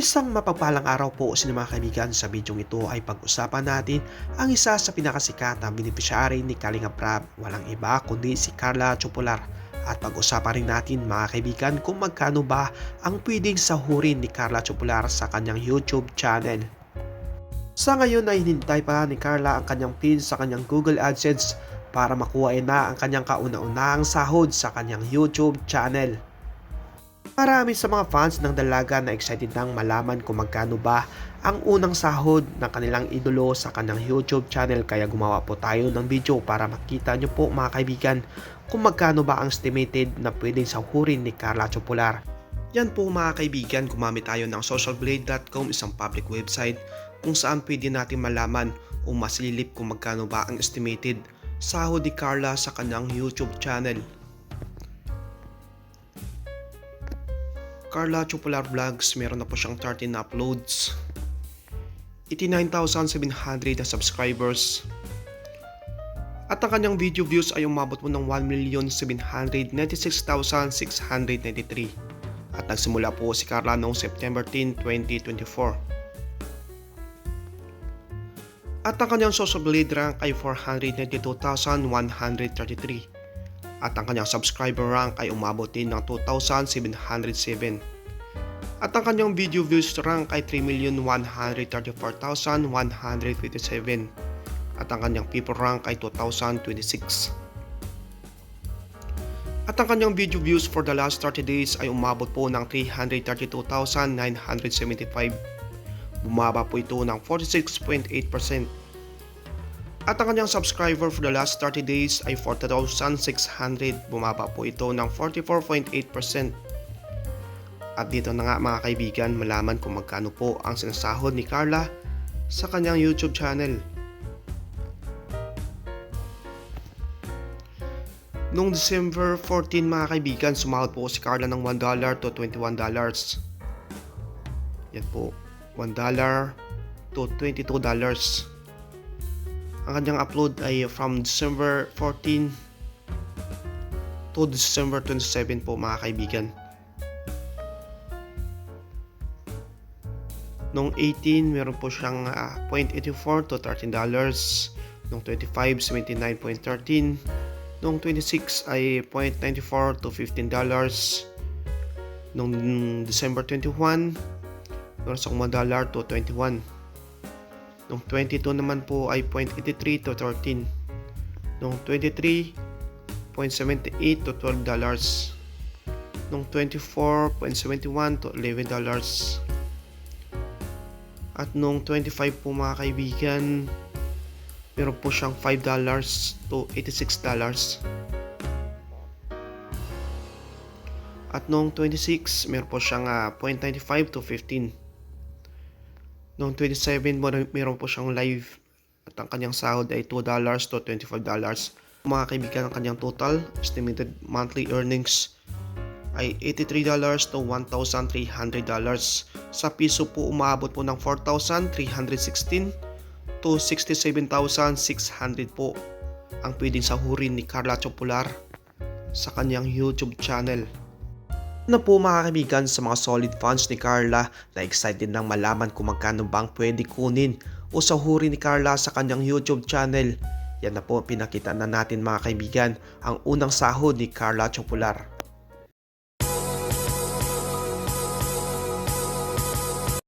Isang mapagpalang araw po sa mga kaibigan sa bidyong ito ay pag-usapan natin ang isa sa pinakasikat na beneficiary ni Kalinga Prab, walang iba kundi si Carla Chopolar. At pag-usapan rin natin mga kaibigan kung magkano ba ang pwedeng sahurin ni Carla Chopolar sa kanyang YouTube channel. Sa ngayon ay hinintay pa ni Carla ang kanyang pin sa kanyang Google AdSense para makuha na ang kanyang kauna-unahang sahod sa kanyang YouTube channel. Marami sa mga fans ng dalaga na excited nang malaman kung magkano ba ang unang sahod ng kanilang idolo sa kanyang YouTube channel kaya gumawa po tayo ng video para makita nyo po mga kaibigan kung magkano ba ang estimated na pwedeng sahurin ni Carla Chopolar. Yan po mga kaibigan, gumamit tayo ng socialblade.com isang public website kung saan pwede natin malaman o masilip kung magkano ba ang estimated sahod ni Carla sa kanyang YouTube channel. Carla Chopolar Vlogs, meron na po siyang 13 na uploads. 89,700 na subscribers. At ang kanyang video views ay umabot mo ng 1,796,693. At nagsimula po si Carla noong September 10, 2024. At ang kanyang social blade rank ay 492,133 at ang kanyang subscriber rank ay umabot din ng 2,707. At ang kanyang video views rank ay 3,134,157 at ang kanyang people rank ay 2,026. At ang kanyang video views for the last 30 days ay umabot po ng 332,975. Bumaba po ito ng 46.8%. At ang kanyang subscriber for the last 30 days ay 4,600. Bumaba po ito ng 44.8%. At dito na nga mga kaibigan, malaman kung magkano po ang sinasahod ni Carla sa kanyang YouTube channel. Noong December 14 mga kaibigan, sumahod po si Carla ng $1 to $21. Yan po, $1 to $22. Ang kanyang upload ay from December 14 to December 27 po mga kaibigan. Noong 18, meron po siyang ah, 0.84 to $13. Noong 25, 79.13. Noong 26 ay 0.94 to $15. Noong December 21, meron siyang $1 to 21. Noong 22 naman po ay 0.83 to 13. Noong 23, 0.78 to 12 dollars. Noong 24, 0.71 to 11 dollars. At noong 25 po mga kaibigan, meron po siyang 5 dollars to 86 dollars. At noong 26, meron po siyang ah, 0.95 to 15. Noong 27, mer- meron po siyang live at ang kanyang sahod ay $2 to $25. Mga kaibigan, ang kanyang total estimated monthly earnings ay $83 to $1,300. Sa piso po umabot po ng 4,316 to 67,600 po ang pwedeng sahurin ni Carla Chopolar sa kanyang YouTube channel na po mga kaibigan sa mga solid fans ni Carla na excited nang malaman kung magkano bang pwede kunin o sahurin ni Carla sa kanyang YouTube channel. Yan na po pinakita na natin mga kaibigan ang unang sahod ni Carla Chopolar.